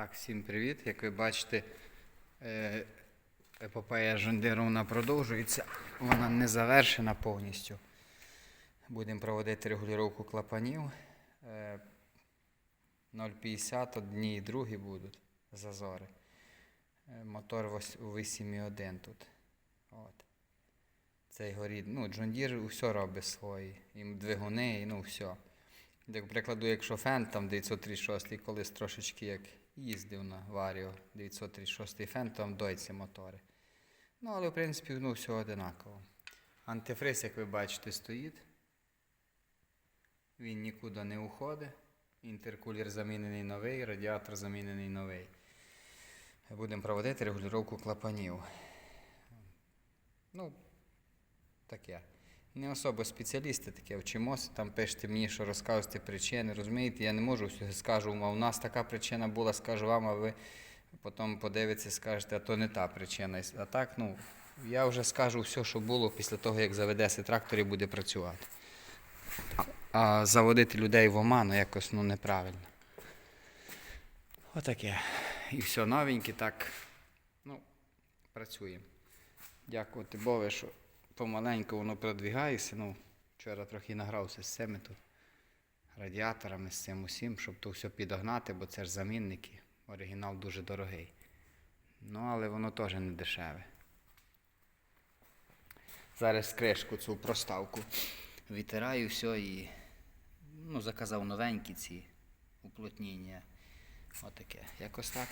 Так, всім привіт. Як ви бачите, е, епопея Жондировна продовжується. Вона не завершена повністю. Будемо проводити регулювання клапанів. Е, 0,50 одні і другі будуть зазори. Е, Мотор 8,1 тут. От. Цей горід. Ну, John Deere все робить свої. Їм двигуни, і ну все. Як прикладу, якщо фен там 936 колись трошечки як їздив на Варіо 936 фен, там дойці мотори. Ну, але в принципі ну, все одинаково. Антифриз, як ви бачите, стоїть. Він нікуди не уходить. Інтеркулер замінений новий, радіатор замінений новий. Будемо проводити регулювання клапанів. Ну, таке. Не особо спеціалісти таке вчимося, там пишете мені, що розказуєте причини. Розумієте, я не можу всього скажу, а у нас така причина була, скажу вам, а ви потім подивитеся, скажете, а то не та причина. А так, ну, я вже скажу все, що було після того, як заведеться трактор і буде працювати. А, заводити людей в оману якось ну, неправильно. Отаке. І все новеньке, так. Ну, працюємо. Дякувати Богу, що помаленьку воно продвигається. Ну, вчора трохи награвся з цими тут радіаторами, з цим усім, щоб то все підогнати, бо це ж замінники. Оригінал дуже дорогий. Ну, але воно теж не дешеве. Зараз кришку цю проставку витираю все і ну, заказав новенькі ці уплотнення. Отаке. Якось так.